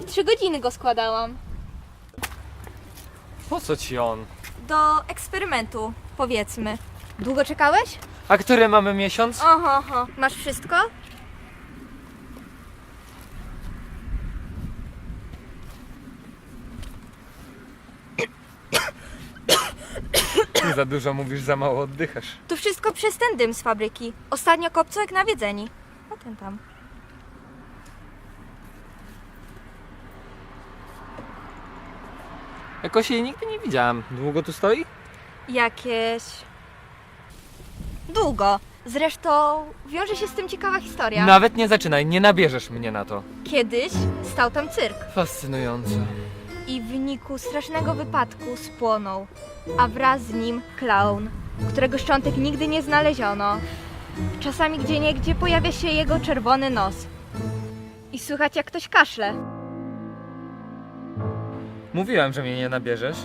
w trzy godziny go składałam. Po co ci on? Do eksperymentu, powiedzmy. Długo czekałeś? A który mamy miesiąc? Oho, oho. Masz wszystko? Za dużo mówisz, za mało oddychasz. To wszystko przez ten dym z fabryki. Ostatnio kopco jak nawiedzeni. O ten tam. Jakoś jej nigdy nie widziałam. Długo tu stoi? Jakieś... Długo. Zresztą wiąże się z tym ciekawa historia. Nawet nie zaczynaj, nie nabierzesz mnie na to. Kiedyś stał tam cyrk Fascynujące. i w wyniku strasznego wypadku spłonął, a wraz z nim klaun, którego szczątek nigdy nie znaleziono. Czasami gdzieniegdzie pojawia się jego czerwony nos. I słychać jak ktoś kaszle. Mówiłem, że mnie nie nabierzesz.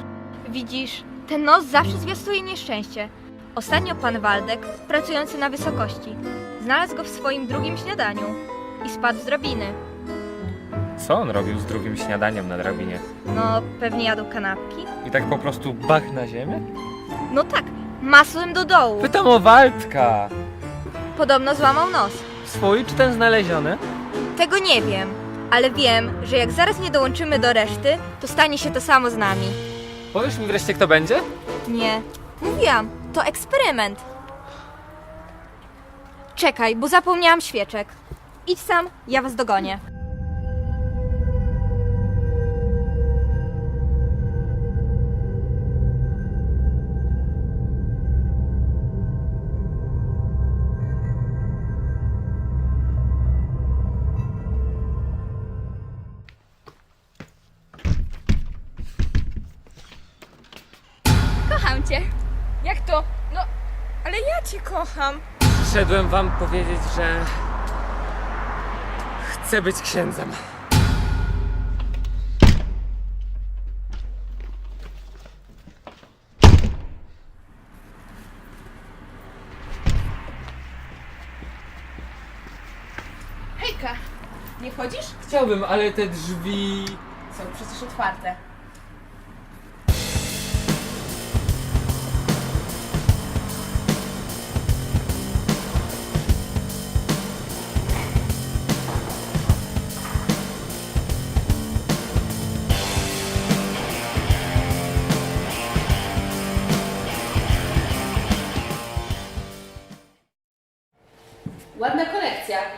Widzisz, ten nos zawsze zwiastuje nieszczęście. Ostatnio pan Waldek, pracujący na wysokości, znalazł go w swoim drugim śniadaniu i spadł z drabiny. Co on robił z drugim śniadaniem na drabinie? No, pewnie jadł kanapki. I tak po prostu bach na ziemię? No tak, masłem do dołu. Pytam o Waldka. Podobno złamał nos. Swój czy ten znaleziony? Tego nie wiem, ale wiem, że jak zaraz nie dołączymy do reszty, to stanie się to samo z nami. Powiesz mi wreszcie, kto będzie? Nie, mówiłam, to eksperyment. Czekaj, bo zapomniałam świeczek. Idź sam, ja was dogonię. Cię kocham. Przyszedłem wam powiedzieć, że... Chcę być księdzem. Hejka, nie wchodzisz? Chciałbym, ale te drzwi... Są przecież otwarte.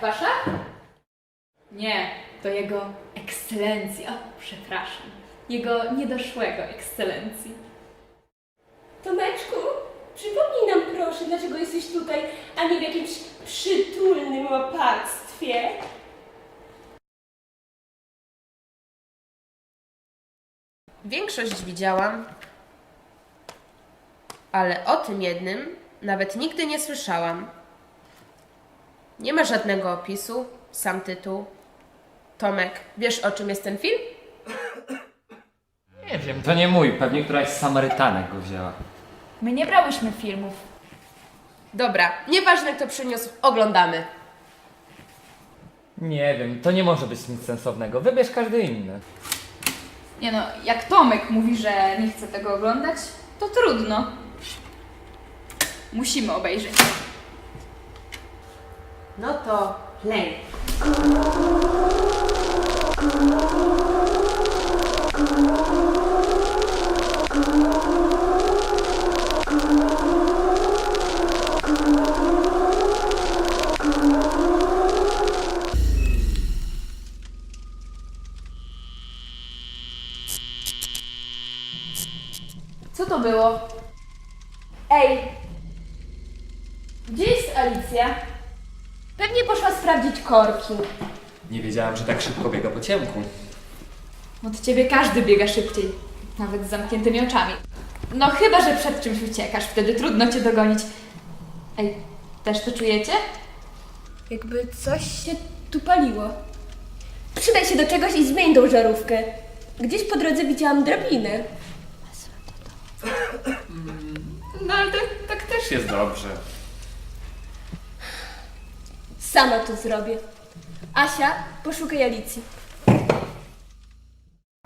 Wasza? Nie, to jego ekscelencja. Przepraszam. Jego niedoszłego ekscelencji. Tomeczku, przypomnij nam proszę, dlaczego jesteś tutaj, a nie w jakimś przytulnym łapactwie. Większość widziałam, ale o tym jednym nawet nigdy nie słyszałam. Nie ma żadnego opisu, sam tytuł. Tomek, wiesz o czym jest ten film? Nie wiem, to nie mój. Pewnie któraś z Samarytanek go wzięła. My nie brałyśmy filmów. Dobra, nieważne kto przyniósł, oglądamy. Nie wiem, to nie może być nic sensownego. Wybierz każdy inny. Nie no, jak Tomek mówi, że nie chce tego oglądać, to trudno. Musimy obejrzeć. No to play. Co to było? Ej! Gdzie jest Alicja? Pewnie poszła sprawdzić korki. Nie wiedziałam, że tak szybko biega po ciemku. Od ciebie każdy biega szybciej. Nawet z zamkniętymi oczami. No chyba, że przed czymś uciekasz, wtedy trudno cię dogonić. Ej, też to czujecie? Jakby coś się tu paliło. Przydaj się do czegoś i zmień tą żarówkę. Gdzieś po drodze widziałam drabinę. No ale tak, tak też jest dobrze. Sama to zrobię. Asia, poszukaj Alicji.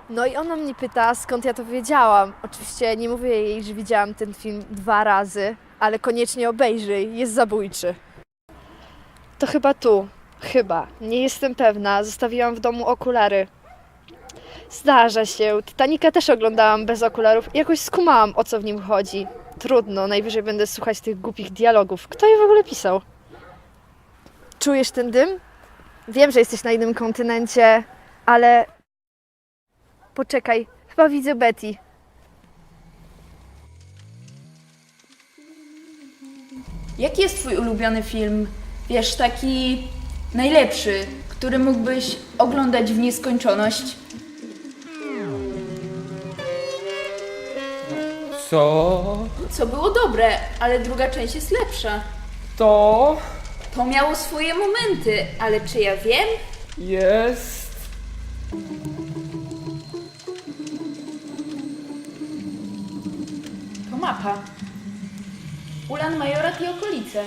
No i ona mnie pyta, skąd ja to wiedziałam. Oczywiście nie mówię jej, że widziałam ten film dwa razy, ale koniecznie obejrzyj, jest zabójczy. To chyba tu. Chyba. Nie jestem pewna. Zostawiłam w domu okulary. Zdarza się. Titanica też oglądałam bez okularów jakoś skumałam, o co w nim chodzi. Trudno, najwyżej będę słuchać tych głupich dialogów. Kto je w ogóle pisał? Czujesz ten dym? Wiem, że jesteś na innym kontynencie, ale Poczekaj, chyba widzę Betty. Jaki jest Twój ulubiony film? Wiesz, taki najlepszy, który mógłbyś oglądać w nieskończoność? Co Co było dobre, ale druga część jest lepsza. to To miało swoje momenty, ale czy ja wiem? jest? To mapa. Ulan Majorat i okolice.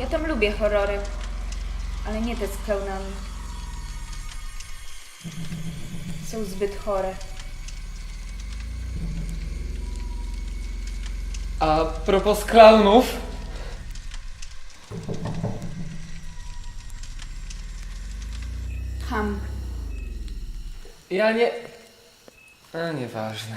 Ja tam lubię horrory, ale nie te z klaunami. Są zbyt chore. A propos klaunów. Ja nie. A nieważne.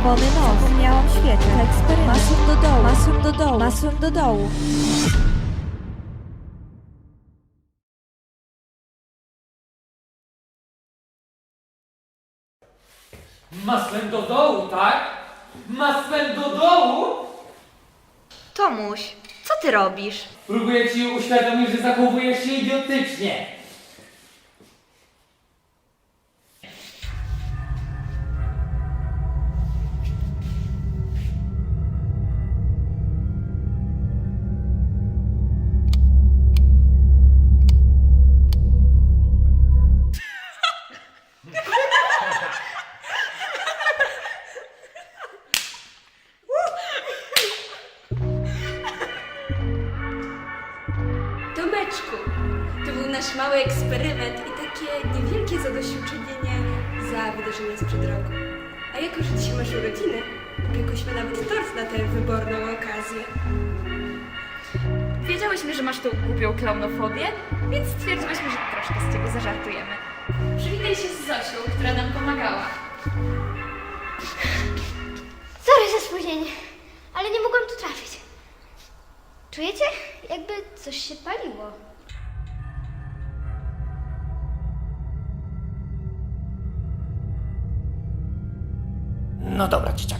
Czerwony nos, zapomniałam świeczek, eksperyment. Masur do dołu, masur do dołu, masur do dołu. Masłem do dołu, tak? Masłem do dołu? Tomuś, co ty robisz? Próbuję ci uświadomić, że zachowujesz się idiotycznie. Nasz mały eksperyment i takie niewielkie zadośćuczynienie za wydarzenie sprzed roku. A jako, że dzisiaj masz urodziny, upiekłyśmy nawet tort na tę wyborną okazję. Wiedziałyśmy, że masz tą głupią klaunofobię, więc stwierdziłyśmy, że troszkę z ciebie zażartujemy. Przywitaj się z Zosią, która nam pomagała. Sorry za spóźnienie, ale nie mogłam tu trafić. Czujecie? Jakby coś się paliło. No dobra, dzieciaki. To ma mój